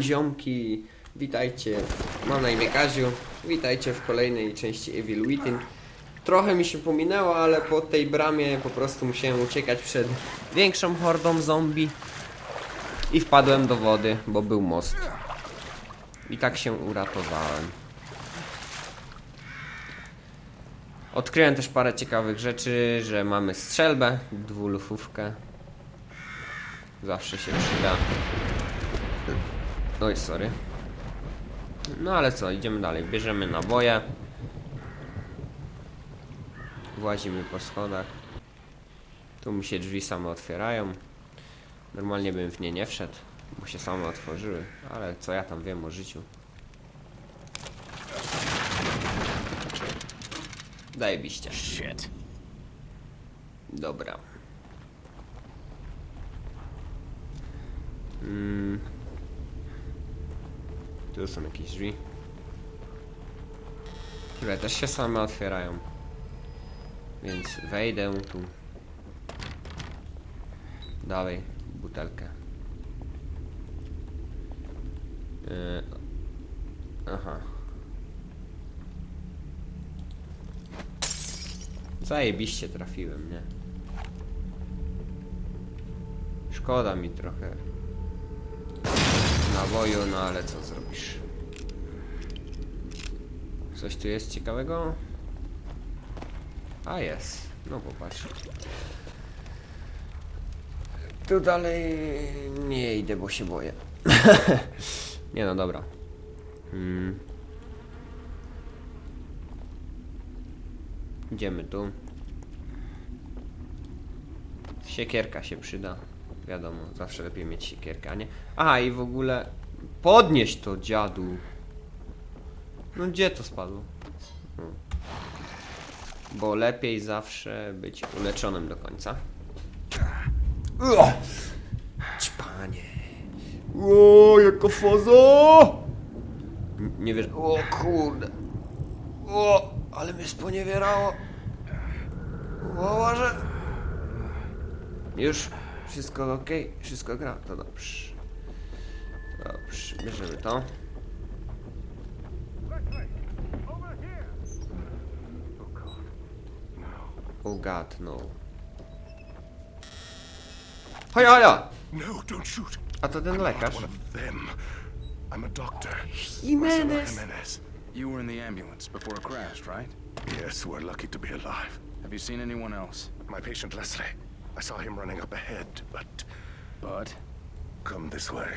Ziomki! Witajcie, mam na imię Kaziu. Witajcie w kolejnej części Evil Within. Trochę mi się pominęło, ale po tej bramie po prostu musiałem uciekać przed większą hordą zombie. I wpadłem do wody, bo był most. I tak się uratowałem. Odkryłem też parę ciekawych rzeczy, że mamy strzelbę, dwulufówkę. Zawsze się przyda. Oj, sorry. No ale co, idziemy dalej. Bierzemy naboje. Włazimy po schodach. Tu mi się drzwi same otwierają. Normalnie bym w nie nie wszedł, bo się same otworzyły. Ale co ja tam wiem o życiu. Zajebiście. Shit. Dobra. Mm. Tu są jakieś drzwi. Które też się same otwierają. Więc wejdę tu. Dalej, butelkę. Yy. Aha. Zajebiście trafiłem, nie? Szkoda mi trochę naboju, no ale co zrobisz? Coś tu jest ciekawego? A jest, no popatrz. Tu dalej nie idę, bo się boję. nie no, dobra. Hmm. Idziemy tu. Siekierka się przyda. Wiadomo, zawsze lepiej mieć siekierkę, a nie? Aha, i w ogóle... Podnieś to, dziadu! No gdzie to spadło? Hmm. Bo lepiej zawsze być uleczonym do końca. Ua! Ćpanie. O, jaka faza! N- Nie wiesz... O kurde. O, ale mnie sponiewierało. O, może... Już? Wszystko ok? Wszystko gra? To dobrze. Dobrze, bierzemy to. Oh god, no. Hoja, hoja! No, don't shoot. A to ten lekarz. I'm a doctor. Jimenez! Jimenez. You were in the ambulance before it crashed, right? Yes, we're lucky to be alive. Have you seen anyone else? My patient Leslie. I saw him running up ahead, but But come this way.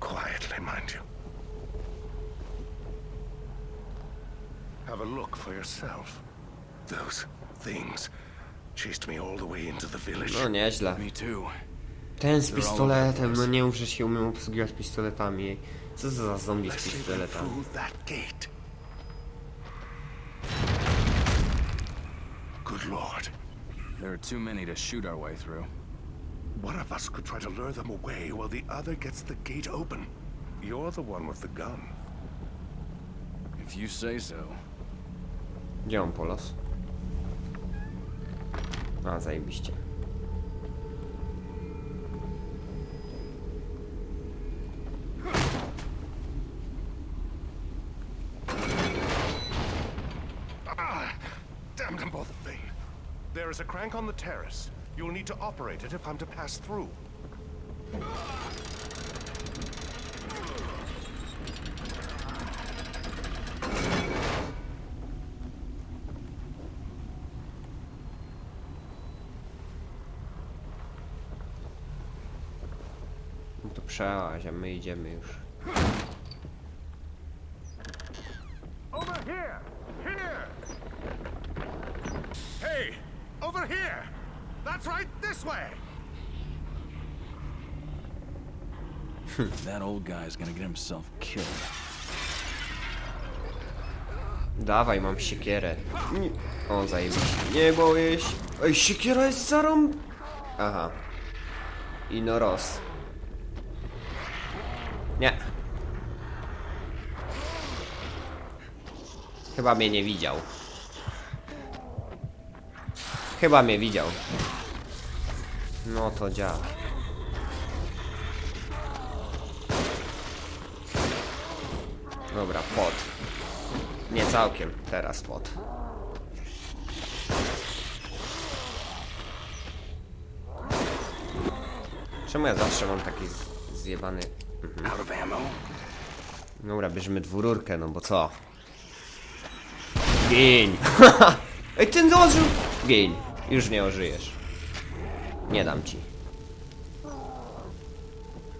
Quietly, mind you. Have a look for yourself. Those things chased me all the way into the village. No nieźle. me too. Ten z pistoletem, no nie że się umiem obsługiwać pistoletami. Co to za zombie z pistoletami? Good lord. There are too many to shoot our way through. One of us could try to lure them away while the other gets the gate open. You're the one with the gun. If you say so. Gdzie on polos? A, zajebiście. Ah! Damn them both thing. There is a crank on the terrace. You'll need to operate it if I'm to pass through. No to przełaź, my idziemy już. Here! That's right, this way! That old guy's gonna get himself killed. Dawaj, mam siekierę. Nie. O, zajebiście. Nie boję się. Ej, siekiera jest zarąb... Aha. I no roz. Nie. Chyba mnie nie widział. Chyba mnie widział. No to działa. Dobra, pot. Nie całkiem, teraz pot. Czemu ja zawsze mam taki zjebany... Ammo? Dobra, bierzemy dwururkę, no bo co? Gień! Ej, ten ożył! Gień. Już nie ożyjesz. Nie dam ci.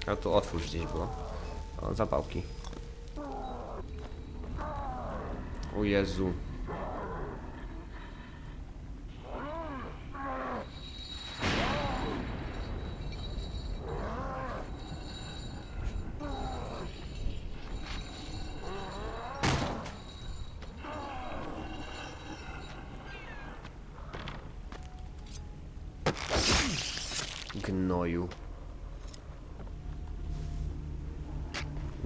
A tu otwórz gdzieś było. O, zapałki. O Jezu. Gnoju.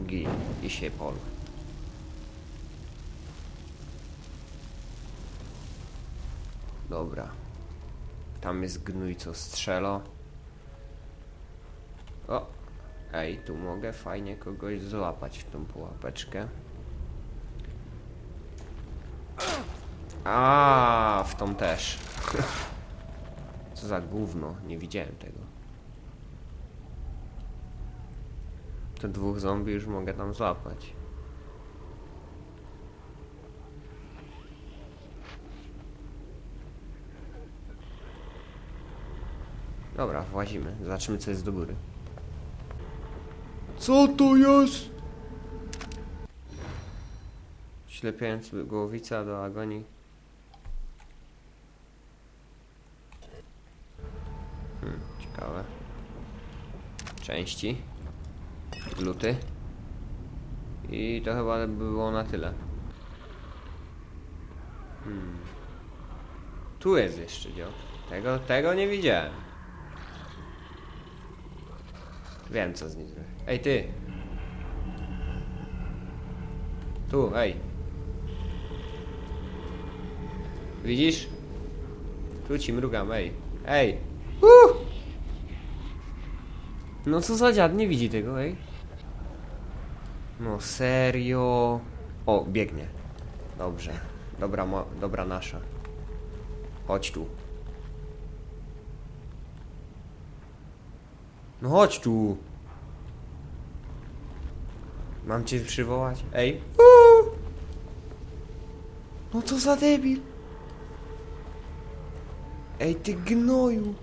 Gin i się pol. Dobra. Tam jest gnój, co strzela. O! Ej, tu mogę fajnie kogoś złapać w tą pułapeczkę. A, w tą też. Co za gówno, nie widziałem tego. Te dwóch zombie już mogę tam złapać. Dobra, włazimy. Zobaczymy co jest do góry. Co to jest? Ślepiając głowica do agonii. Hmm, ciekawe. Części. Gluty. I to chyba by było na tyle. Hmm. Tu jest jeszcze dział. Tego, tego nie widziałem. Wiem co z nim zrobić. Ej ty! Tu, ej! Widzisz? Tu ci mrugam, ej. Ej! Uh! No co za dziad, nie widzi tego, ej. No serio. O, biegnie. Dobrze. Dobra, mo- dobra nasza. Chodź tu. No chodź tu. Mam cię przywołać? Ej. Uuu! No co za debil. Ej, ty gnoju.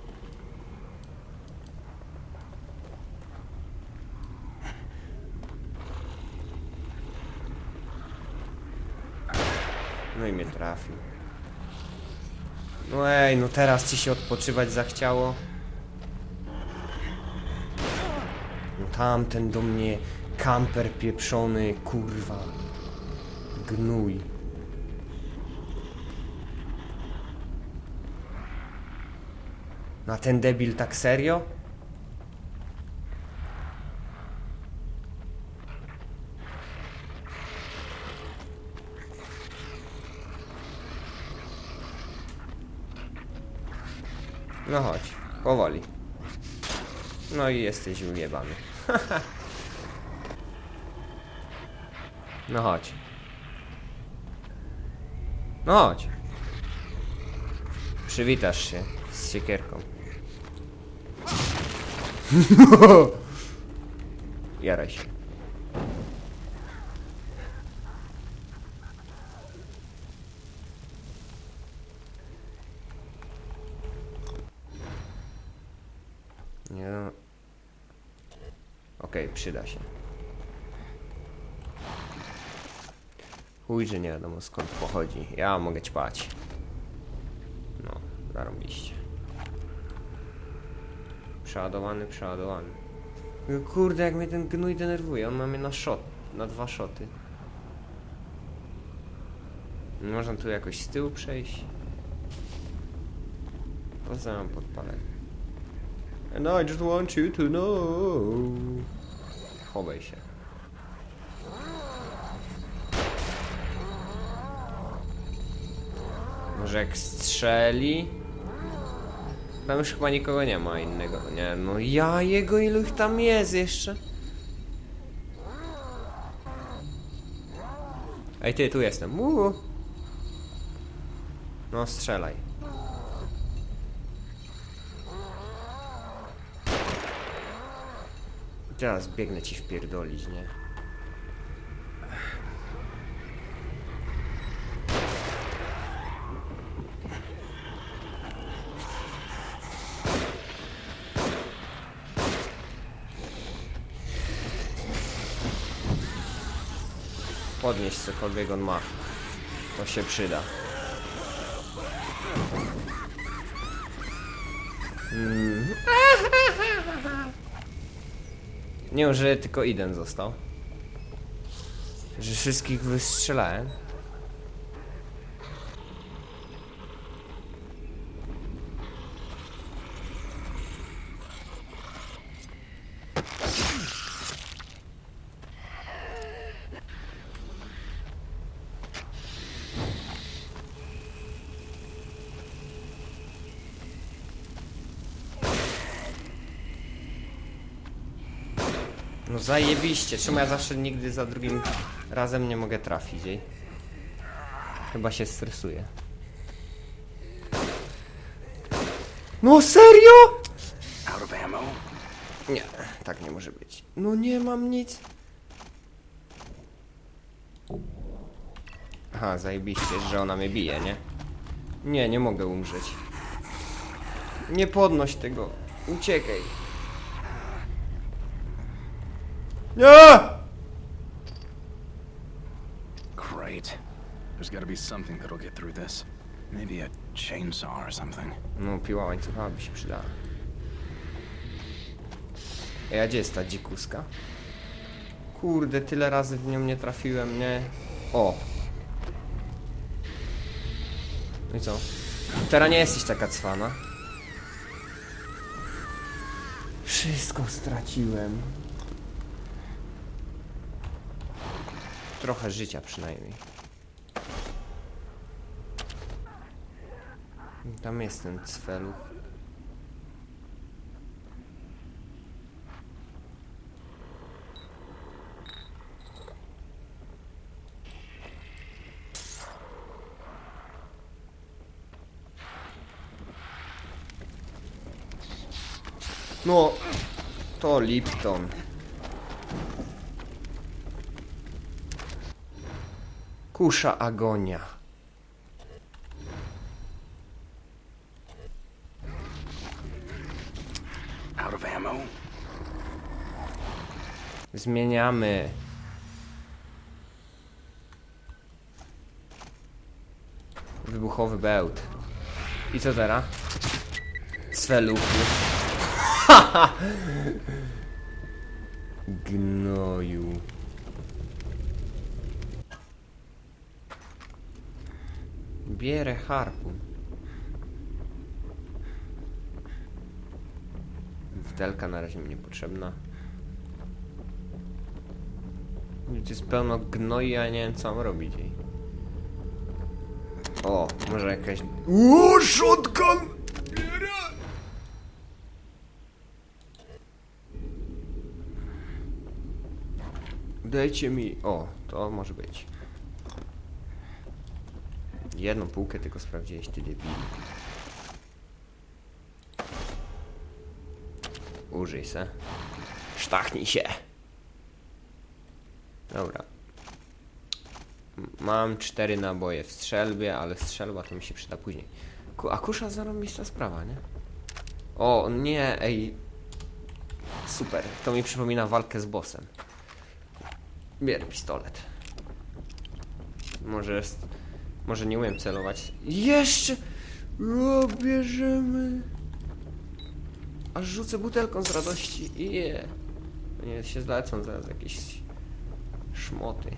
No i mnie trafił. No ej, no teraz ci się odpoczywać zachciało. No tamten do mnie kamper pieprzony, kurwa. Gnój. Na ten debil tak serio? No chodź, powoli. No i jesteś ujebany. no chodź. No chodź. Przywitasz się z siekierką. Jaraj się. Nie. no. Okej, przyda się. Chuj, że nie wiadomo skąd pochodzi. Ja mogę ćpać. No, zarobiście. Przeładowany, przeładowany. Kurde, jak mnie ten gnój denerwuje. On ma mnie na shot, na dwa shoty. Można tu jakoś z tyłu przejść. Poza mam podpalę. And I just want you to know. Chowaj się. Może jak strzeli? Tam już chyba nikogo nie ma innego. Nie, no ja jego ilu ich tam jest jeszcze? Ej, ty, tu jestem. Uuu. No, strzelaj. Teraz biegnę ci wpierdolić, nie? Podnieść cokolwiek on ma. To się przyda. Mm. Nie, że tylko jeden został. Że wszystkich wystrzelałem. No zajebiście, czemu ja zawsze nigdy za drugim razem nie mogę trafić jej? Chyba się stresuję. No serio? Out of ammo? Nie, tak nie może być. No nie mam nic. Aha, zajebiście, że ona mnie bije, nie? Nie, nie mogę umrzeć. Nie podnoś tego. Uciekaj. Nie! Great. There's gotta be something that'll get through this. Maybe a chainsaw or something. No, piła łańcucha by się przydała. Ej, a gdzie jest ta dzikuska? Kurde, tyle razy w nią nie trafiłem, nie? O! No i co? Teraz nie jesteś taka cwana. Wszystko straciłem. Trochę życia przynajmniej. Tam jest ten cfelu. No, to Lipton. Kusza agonia. Out of ammo? Zmieniamy. Wybuchowy bełt. I co teraz? Sweluchy. Gnoju. Bierę harpun. Wdelka na razie mi niepotrzebna. Tu jest pełno gnoi, a nie wiem co mam robić jej. O, może jakaś... Uuu, shotgun! Dajcie mi... O, to może być. Jedną półkę tylko sprawdziłeś, ty debil. Użyj se. Sztachnij się. Dobra. Mam cztery naboje w strzelbie, ale strzelba to mi się przyda później. Ku- A kusza zarąbista sprawa, nie? O, nie, ej. Super, to mi przypomina walkę z bossem. Bierę pistolet. Może jest... Może nie umiem celować. Jeszcze! O, bierzemy! Aż rzucę butelką z radości. Je. Nie się zlecą zaraz jakieś szmoty.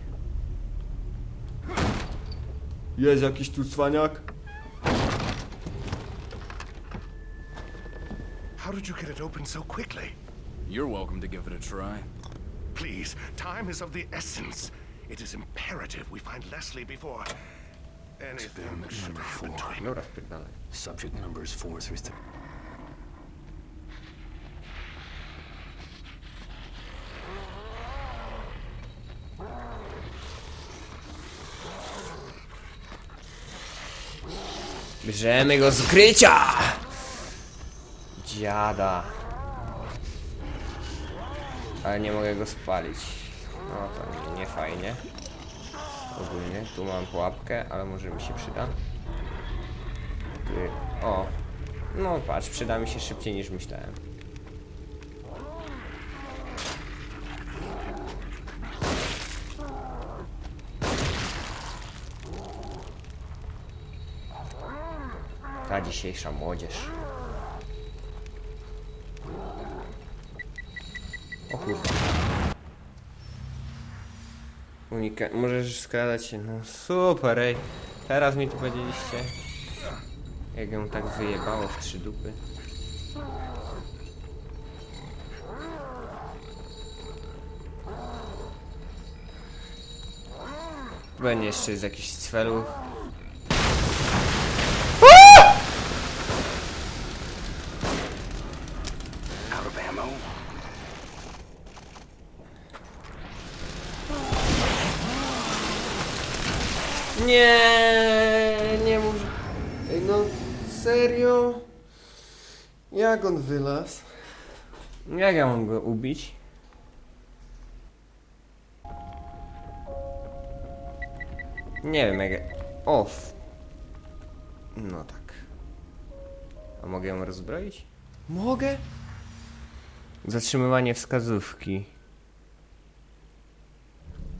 Jest jakiś tu cwaniak? How did you get it open so quickly? You're welcome to give it a try. Please, time is of the essence. It is imperative we find Leslie before Experiment number four. Dobra. Subject four three. Bierzemy go z krycia! Dziada. Ale nie mogę go spalić. No to nie, nie fajnie. Ogólnie, tu mam pułapkę, ale może mi się przyda. O. No patrz, przyda mi się szybciej niż myślałem. Ta dzisiejsza młodzież. O kurwa. Unika możesz skradać się. No super, ej. Teraz mi tu powiedzieliście. Jak ją tak wyjebało w trzy dupy. Będzie jeszcze z jakichś cfelów. Nie, nie mów. Ej, no serio? Jak on wylazł? Jak ja mam go ubić? Nie wiem jak... Off. No tak. A mogę ją rozbroić? Mogę? Zatrzymywanie wskazówki.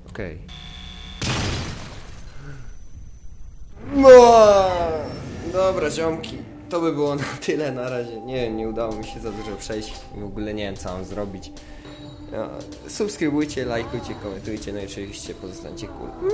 Okej. No, dobra, ziomki. To by było na tyle na razie. Nie, nie udało mi się za dużo przejść. W ogóle nie wiem, co mam zrobić. No, subskrybujcie, lajkujcie, komentujcie, no i oczywiście pozostańcie cool.